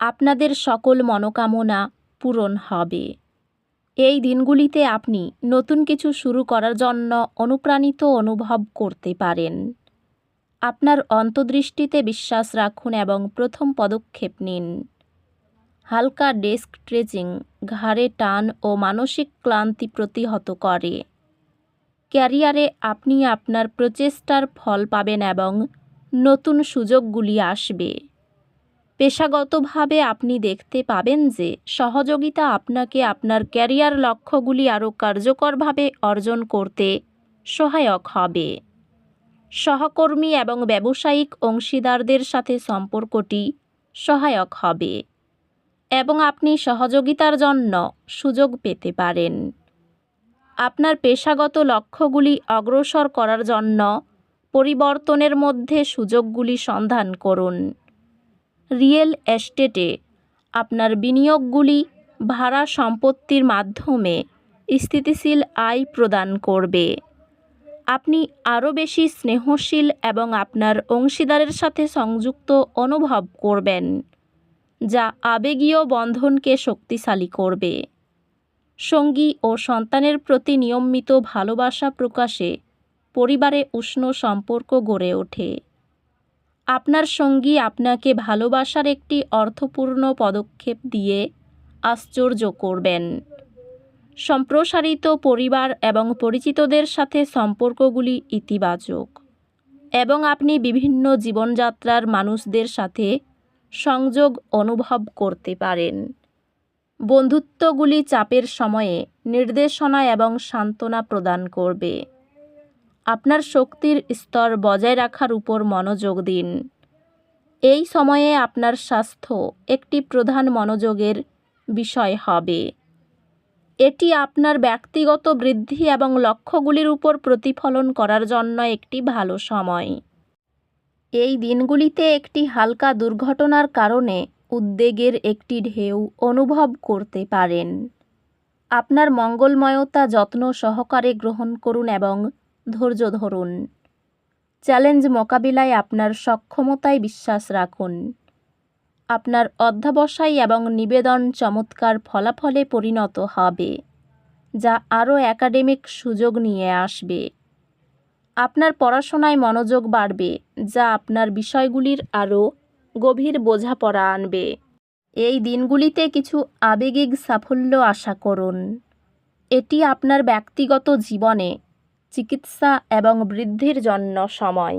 আপনাদের সকল মনোকামনা পূরণ হবে। এই দিনগুলিতে আপনি নতুন কিছু শুরু করার জন্য অনুপ্রাণিত অনুভব করতে পারেন। আপনার অন্তর্দৃষ্টিতে বিশ্বাস রাখুন এবং প্রথম পদক্ষেপ নিন। হালকা ডেস্ক স্ট্রেচিং ঘাড়ে টান ও মানসিক ক্লান্তি প্রতিহত করে। ক্যারিয়ারে আপনি আপনার প্রচেষ্টার ফল পাবেন এবং নতুন সুযোগগুলি আসবে। পেশাগতভাবে আপনি দেখতে পাবেন যে সহযোগিতা আপনাকে আপনার ক্যারিয়ার লক্ষ্যগুলি আরও কার্যকরভাবে অর্জন করতে সহায়ক হবে। সহকর্মী এবং ব্যবসায়িক অংশীদারদের সাথে সম্পর্কটি সহায়ক হবে এবং আপনি সহযোগিতার জন্য সুযোগ পেতে পারেন। আপনার পেশাগত লক্ষ্যগুলি অগ্রসর করার জন্য পরিবর্তনের মধ্যে সুযোগগুলি সন্ধান করুন। রিয়েল এস্টেটে আপনার বিনিয়োগগুলি ভাড়া সম্পত্তির মাধ্যমে স্থিতিশীল আয় প্রদান করবে। আপনি আরও বেশি স্নেহশীল এবং আপনার অংশীদারের সাথে সংযুক্ত অনুভব করবেন, যা আবেগীয় বন্ধনকে শক্তিশালী করবে। সঙ্গী ও সন্তানের প্রতি নিয়মিত ভালোবাসা প্রকাশে পরিবারে উষ্ণ সম্পর্ক গড়ে ওঠে। আপনার সঙ্গী আপনাকে ভালোবাসার একটি অর্থপূর্ণ পদক্ষেপ দিয়ে আশ্চর্য করবেন। সম্প্রসারিত পরিবার এবং পরিচিতদের সাথে সম্পর্কগুলি ইতিবাচক এবং আপনি বিভিন্ন জীবনযাত্রার মানুষদের সাথে সংযোগ অনুভব করতে পারেন। বন্ধুত্বগুলি চাপের সময়ে নির্দেশনা এবং সান্ত্বনা প্রদান করবে। আপনার শক্তির স্তর বজায় রাখার উপর মনোযোগ দিন। এই সময়ে আপনার স্বাস্থ্য একটি প্রধান মনোযোগের বিষয় হবে। এটি আপনার ব্যক্তিগত বৃদ্ধি এবং লক্ষ্যগুলির উপর প্রতিফলন করার জন্য একটি ভালো সময়। এই দিনগুলিতে একটি হালকা দুর্ঘটনার কারণে উদ্বেগের একটি ঢেউ অনুভব করতে পারেন। আপনার মঙ্গলময়তা যত্ন সহকারে গ্রহণ করুন এবং ধৈর্য ধরুন। চ্যালেঞ্জ মোকাবিলায় আপনার সক্ষমতায় বিশ্বাস রাখুন। আপনার অধ্যাবসায় এবং নিবেদন চমৎকার ফলাফলে পরিণত হবে, যা আরও একাডেমিক সুযোগ নিয়ে আসবে। আপনার পড়াশোনায় মনোযোগ বাড়বে, যা আপনার বিষয়গুলির আরও গভীর বোঝাপড়া আনবে। এই দিনগুলিতে কিছু আবেগিক সাফল্য আশা করুন। এটি আপনার ব্যক্তিগত জীবনে চিকিৎসা এবং বৃদ্ধির জন্য সময়।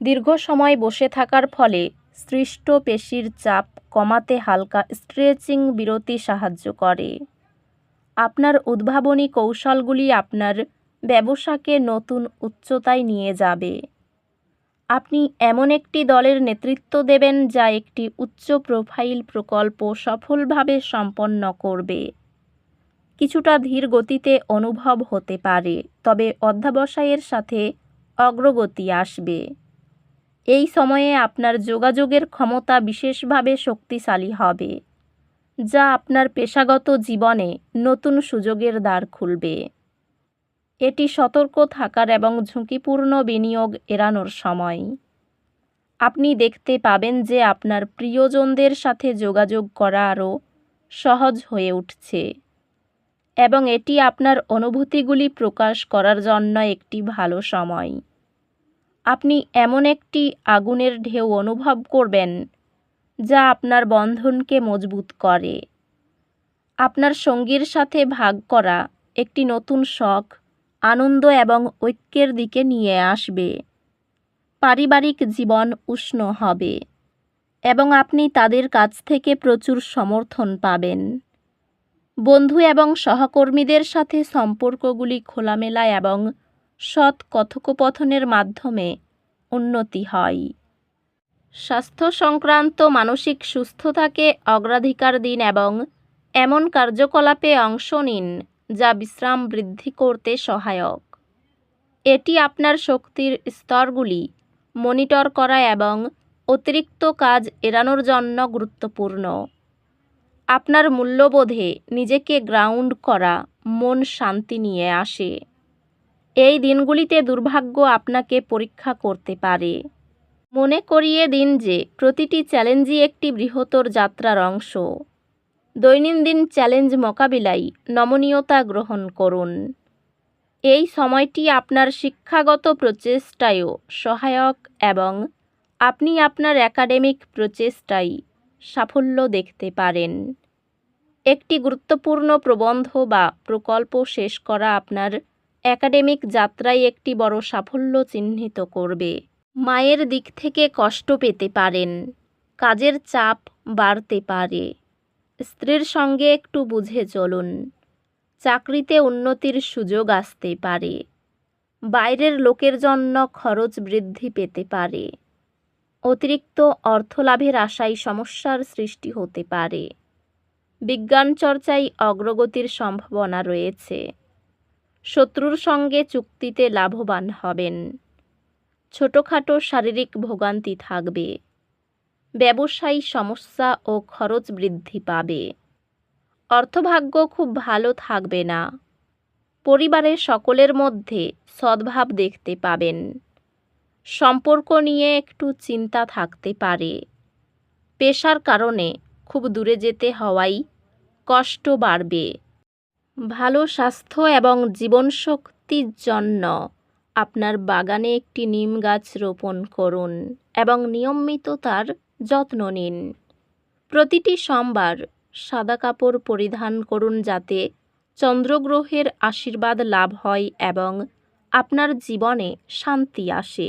দীর্ঘ সময় বসে থাকার ফলে সৃষ্ট পেশির চাপ কমাতে হালকা স্ট্রেচিং বিরতি সাহায্য করে। আপনার উদ্ভাবনী কৌশলগুলি আপনার ব্যবসাকে নতুন উচ্চতায় নিয়ে যাবে। আপনি এমন একটি দলের নেতৃত্ব দেবেন যা একটি উচ্চ প্রোফাইল প্রকল্প সফলভাবে সম্পন্ন করবে। কিছুটা ধীর গতিতে অনুভব হতে পারে, তবে অধ্যাবসায়ের সাথে অগ্রগতি আসবে। এই সময়ে আপনার যোগাযোগের ক্ষমতা বিশেষভাবে শক্তিশালী হবে, যা আপনার পেশাগত জীবনে নতুন সুযোগের দ্বার খুলবে। এটি সতর্ক থাকার এবং ঝুঁকিপূর্ণ বিনিয়োগ এড়ানোর সময়। আপনি দেখতে পাবেন যে আপনার প্রিয়জনদের সাথে যোগাযোগ করা আরও সহজ হয়ে উঠছে। এবং এটি আপনার অনুভূতিগুলি প্রকাশ করার জন্য একটি ভালো সময়। আপনি এমন একটি আগুনের ঢেউ অনুভব করবেন, যা আপনার বন্ধনকে মজবুত করে। আপনার সঙ্গীর সাথে ভাগ করা একটি নতুন শখ, আনন্দ এবং ঐক্যের দিকে নিয়ে আসবে। পারিবারিক জীবন উষ্ণ হবে এবং আপনি তাদের কাছ থেকে প্রচুর সমর্থন পাবেন। বন্ধু এবং সহকর্মীদের সাথে সম্পর্কগুলি খোলামেলা এবং সৎ কথোপকথনের মাধ্যমে উন্নতি হয়। স্বাস্থ্য সংক্রান্ত মানসিক সুস্থতাকে অগ্রাধিকার দিন এবং এমন কার্যকলাপে অংশ নিন যা বিশ্রাম বৃদ্ধি করতে সহায়ক। এটি আপনার শক্তির স্তরগুলি মনিটর করা এবং অতিরিক্ত কাজ এড়ানোর জন্য গুরুত্বপূর্ণ। আপনার মূল্যবোধে নিজেকে গ্রাউন্ড করা মন শান্তি নিয়ে আসে। এই দিনগুলিতে দুর্ভাগ্য আপনাকে পরীক্ষা করতে পারে। মনে করিয়ে দিন যে প্রতিটি চ্যালেঞ্জই একটি বৃহত্তর যাত্রার অংশ। দৈনন্দিন চ্যালেঞ্জ মোকাবিলায় নমনীয়তা গ্রহণ করুন। এই সময়টি আপনার শিক্ষাগত প্রচেষ্টায়ও সহায়ক এবং আপনি আপনার একাডেমিক প্রচেষ্টায় সাফল্য দেখতে পারেন। একটি গুরুত্বপূর্ণ প্রবন্ধ বা প্রকল্প শেষ করা আপনার একাডেমিক যাত্রায় একটি বড় সাফল্য চিহ্নিত করবে। মায়ের দিক থেকে কষ্ট পেতে পারেন। কাজের চাপ বাড়তে পারে। স্ত্রীর সঙ্গে একটু বুঝে চলুন। চাকরিতে উন্নতির সুযোগ আসতে পারে। বাইরের লোকের জন্য খরচ বৃদ্ধি পেতে পারে। অতিরিক্ত অর্থলাভের আশায় সমস্যার সৃষ্টি হতে পারে। বিজ্ঞান চর্চায় অগ্রগতির সম্ভাবনা রয়েছে। শত্রুর সঙ্গে চুক্তিতে লাভবান হবেন। ছোটোখাটো শারীরিক ভোগান্তি থাকবে। ব্যবসায়ী সমস্যা ও খরচ বৃদ্ধি পাবে। অর্থভাগ্য খুব ভালো থাকবে না। পরিবারের সকলের মধ্যে সদ্ভাব দেখতে পাবেন। সম্পর্ক নিয়ে একটু চিন্তা থাকতে পারে। পেশার কারণে খুব দূরে যেতে হওয়ায় কষ্ট বাড়বে। ভালো স্বাস্থ্য এবং জীবনশক্তির জন্য আপনার বাগানে একটি নিম গাছ রোপণ করুন এবং নিয়মিত তার যত্ন নিন। প্রতিটি সোমবার সাদা কাপড় পরিধান করুন যাতে চন্দ্রগ্রহের আশীর্বাদ লাভ হয় এবং আপনার জীবনে শান্তি আসে।